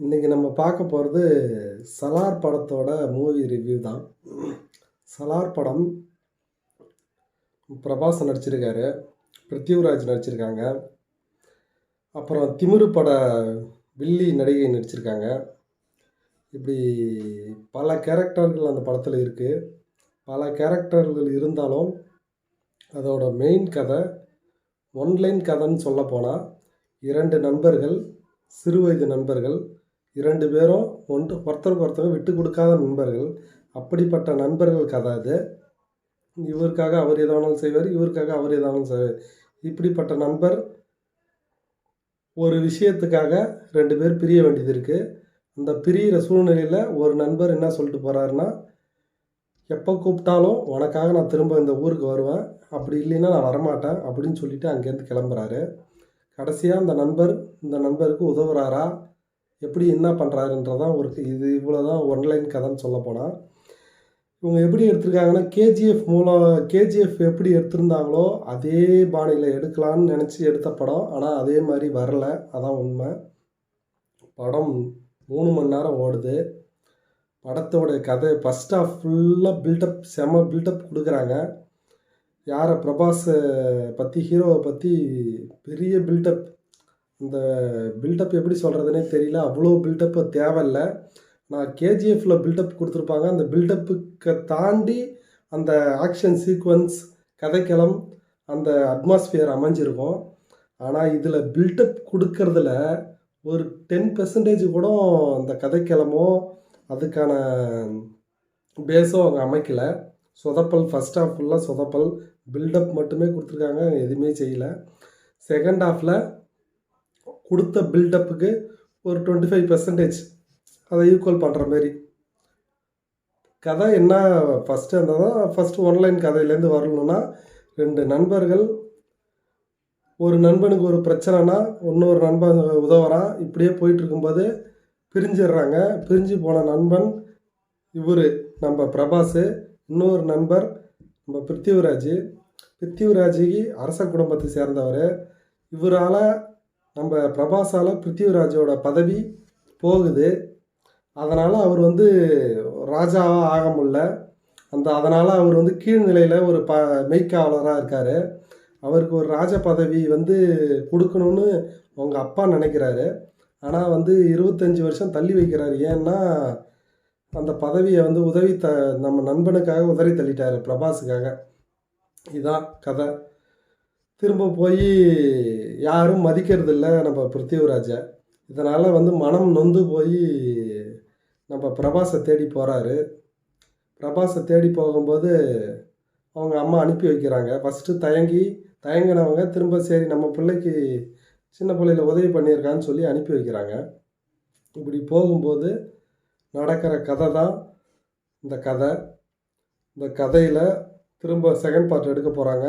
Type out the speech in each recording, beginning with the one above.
இன்றைக்கி நம்ம பார்க்க போகிறது சலார் படத்தோட மூவி ரிவ்யூ தான். சலார் படம் பிரபாஸ் நடிச்சிருக்காரு பிருத்திவிராஜ் நடிச்சிருக்காங்க அப்புறம் திமிரு பட வில்லி நடிகை நடிச்சிருக்காங்க. இப்படி பல கேரக்டர்கள் அந்த படத்தில் இருக்குது பல கேரக்டர்கள் இருந்தாலும் அதோட மெயின் கதை ஒன்லைன் கதைன்னு சொல்ல போனால் இரண்டு நண்பர்கள் சிறுவயது நண்பர்கள் இரண்டு பேரும் ஒன்று ஒருத்தருக்கு ஒருத்தர் விட்டு கொடுக்காத நண்பர்கள். அப்படிப்பட்ட நண்பர்கள் கதை அது. இவருக்காக அவர் எதானாலும் செய்வார் இவருக்காக அவர் எதானாலும் செய்வார். இப்படிப்பட்ட நண்பர் ஒரு விஷயத்துக்காக ரெண்டு பேர் பிரிய வேண்டியது இருக்குது அந்த பிரியிற சூழ்நிலையில் ஒரு நண்பர் என்ன சொல்லிட்டு போகிறாருன்னா எப்போ கூப்பிட்டாலும் உனக்காக நான் திரும்ப இந்த ஊருக்கு வருவேன். அப்படி இல்லைன்னா நான் வரமாட்டேன் அப்படின்னு சொல்லிட்டு அங்கேருந்து கிளம்புறாரு. கடைசியாக அந்த நண்பர் இந்த நண்பருக்கு உதவுறாரா? எப்படி என்ன பண்ணுறாருன்றதான் ஒரு இது இவ்வளோ தான் ஒன்லைன் கதைன்னு சொல்ல போனால் இவங்க எப்படி எடுத்திருக்காங்கன்னா கேஜிஎஃப் மூலம் கேஜிஎஃப் எப்படி எடுத்திருந்தாங்களோ அதே பாணியில் எடுக்கலான்னு நினச்சி எடுத்த படம். ஆனால் அதே மாதிரி வரல. அதான் உண்மை. படம் மூணு மணி நேரம் ஓடுது. படத்தோட கதை ஃபஸ்ட் ஆஃப் ஃபுல்லாக பில்டப் செம பில்டப் கொடுக்குறாங்க. யாரை பிரபாஸை பற்றி ஹீரோவை பற்றி பெரிய பில்டப் இந்த பில்டப் எப்படி சொல்கிறதுனே தெரியல. அவ்வளோ பில்டப்பு தேவையில்லை. நான் கேஜிஎஃப்பில் பில்டப் கொடுத்துருப்பாங்க. அந்த பில்டப்புக்கு தாண்டி அந்த ஆக்ஷன் சீக்வன்ஸ் கதைக்களம் அந்த அட்மாஸ்ஃபியர் அமைஞ்சிருக்கும். ஆனால் இதில் பில்டப் கொடுக்கறதுல ஒரு டென் பெர்சன்டேஜ் கூட அந்த கதைக்களமோ அதுக்கான பேஸும் அவங்க அமைக்கலை. சொதப்பல் ஃபஸ்ட் ஹாஃப் ஃபுல்லாக சொதப்பல். பில்டப் மட்டுமே கொடுத்துருக்காங்க. எதுவுமே செய்யலை. செகண்ட் ஹாஃபில் கொடுத்த பில்டப்புக்கு ஒரு டுவெண்ட்டி ஃபைவ் பர்சன்டேஜ் அதை ஈக்குவல் பண்ணுற மாரி. கதை என்ன ஃபஸ்ட்டு இருந்ததோ ஃபஸ்ட்டு ஒன்லைன் கதையிலேருந்து வரணும்னா ரெண்டு நண்பர்கள் ஒரு நண்பனுக்கு ஒரு பிரச்சனைனா இன்னொரு நண்பன் உதவுறான். இப்படியே போயிட்டு இருக்கும்போது பிரிஞ்சிடுறாங்க. பிரிஞ்சு போன நண்பன் இவர் நம்ம பிரபாஸு. இன்னொரு நண்பர் நம்ம பிருத்திவிராஜ். பிருத்திவிராஜுக்கு அரச குடும்பத்தை சேர்ந்தவர். இவரால் நம்ம பிரபாஸால் பிருத்திவிராஜோட பதவி போகுது. அதனால் அவர் வந்து ராஜாவாக ஆக முடில அந்த அதனால் அவர் வந்து கீழ்நிலையில் ஒரு ப மெய்க்காவலராக இருக்கார். அவருக்கு ஒரு ராஜ பதவி வந்து கொடுக்கணும்னு அவங்க அப்பா நினைக்கிறாரு. ஆனால் வந்து இருபத்தஞ்சி வருஷம் தள்ளி வைக்கிறாரு. ஏன்னா அந்த பதவியை வந்து உதவி த நம்ம நண்பனுக்காக உதறி தள்ளிட்டார் பிரபாஸுக்காக. இதான் கதை. திரும்ப போய் யாரும் மதிக்கிறதில்ல நம்ம பிருத்திவிராஜை. இதனால் வந்து மனம் நொந்து போய் நம்ம பிரபாஸை தேடி போகிறாரு பிரபாஸை தேடி போகும்போது அவங்க அம்மா அனுப்பி வைக்கிறாங்க. ஃபஸ்ட்டு தயங்கி தயங்கினவங்க திரும்ப சரி நம்ம பிள்ளைக்கு சின்ன பிள்ளையில உதவி பண்ணியிருக்கான்னு சொல்லி அனுப்பி வைக்கிறாங்க. இப்படி போகும்போது நடக்கிற கதை தான் இந்த கதை. இந்த கதையில் திரும்ப செகண்ட் பார்ட் எடுக்க போகிறாங்க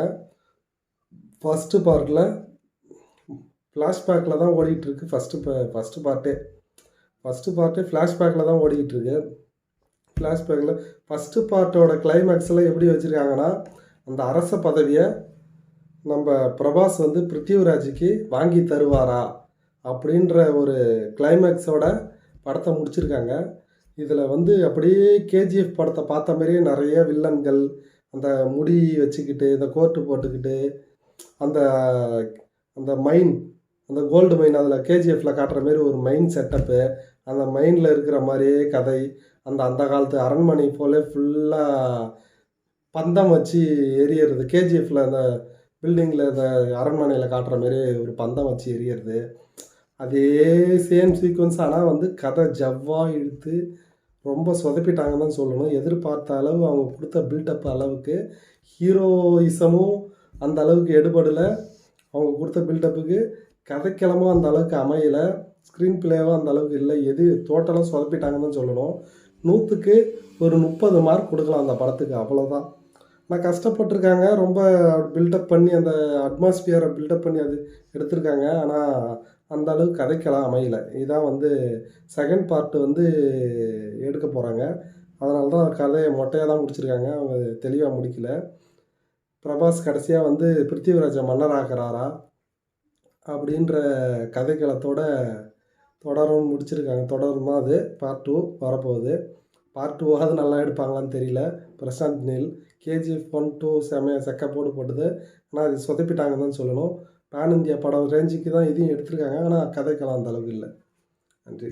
ஃபஸ்ட்டு பார்ட்டில் ஃப்ளாஷ்பேக்கில் தான் ஓடிக்கிட்டுருக்கு. ஃபஸ்ட்டு ஃபஸ்ட்டு பார்ட்டே ஃபஸ்ட்டு பார்ட்டே ஃப்ளாஷ்பேக்கில் தான் ஓடிக்கிட்டுருக்கு. ஃப்ளாஷ்பேக்கில் ஃபஸ்ட்டு பார்ட்டோட கிளைமேக்ஸில் எப்படி வச்சுருக்காங்கன்னா அந்த அரச பதவியை நம்ம பிரபாஸ் வந்து பிருத்திவிராஜுக்கு வாங்கி தருவாரா அப்படின்ற ஒரு கிளைமேக்ஸோட படத்தை முடிச்சிருக்காங்க. இதில் வந்து அப்படியே கேஜிஎஃப் படத்தை பார்த்த மாதிரியே நிறைய வில்லன்கள் அந்த முடி வச்சுக்கிட்டு இந்த கோர்ட்டு போட்டுக்கிட்டு அந்த அந்த மைன் அந்த கோல்டு மைன் அதில் கேஜிஎஃப்பில் காட்டுற மாரி ஒரு மைன் செட்டப்பு அந்த மைனில் இருக்கிற மாதிரியே கதை அந்த அந்த காலத்து அரண்மனை போல ஃபுல்லாக பந்தம் வச்சு எரியறது. கேஜிஎஃப்பில் அந்த பில்டிங்கில் இந்த அரண்மனையில் காட்டுற மாரி ஒரு பந்தம் வச்சு எரியறது அதே சேம் சீக்வன்ஸ் ஆனால் வந்து கதை ஜவ்வாக இழுத்து ரொம்ப சொதப்பிட்டாங்கன்னு தான் சொல்லணும். எதிர்பார்த்த அளவு அவங்க கொடுத்த பில்டப் அளவுக்கு ஹீரோயிசமும் அந்த அளவுக்கு எடுபடலை. அவங்க கொடுத்த பில்டப்புக்கு கதைக்கிழமும் அந்த அளவுக்கு அமையலை. ஸ்க்ரீன் பிளேவும் அந்த அளவுக்கு இல்லை. எது டோட்டலாக சொதப்பிட்டாங்கன்னு தான் சொல்லணும். நூற்றுக்கு ஒரு முப்பது மார்க் கொடுக்கலாம் அந்த படத்துக்கு. அவ்வளோதான் நான் கஷ்டப்பட்டிருக்காங்க. ரொம்ப பில்டப் பண்ணி அந்த அட்மாஸ்பியரை பில்டப் பண்ணி அது எடுத்திருக்காங்க. ஆனால் அந்த அளவுக்கு கதைக்கெல்லாம் அமையலை. இதான் வந்து செகண்ட் பார்ட்டு வந்து எடுக்க போகிறாங்க அதனால தான் கதையை மொட்டையாக தான் முடிச்சிருக்காங்க. அவங்க தெளிவாக முடிக்கல. பிரபாஸ் கடைசியாக வந்து பிருத்திவிராஜ மன்னர் ஆகிறாரா அப்படின்ற கதைக்களத்தோட தொடரும் முடிச்சிருக்காங்க. தொடரும் தான் அது. பார்ட் டூ வரப்போகுது. பார்ட் டூவாவது நல்லா எடுப்பாங்களான்னு தெரியல. பிரசாந்த் நில். கேஜிஎஃப் ஒன் டூ செமைய செக்க போட்டு போட்டது. ஆனால் அது சொதப்பிட்டாங்க தான் சொல்லணும். பேன் இந்தியா படம் ரேஞ்சுக்கு தான் இதையும் எடுத்திருக்காங்க. ஆனால் கதைக்கலாம் அந்த அளவுக்கு இல்லை. நன்றி.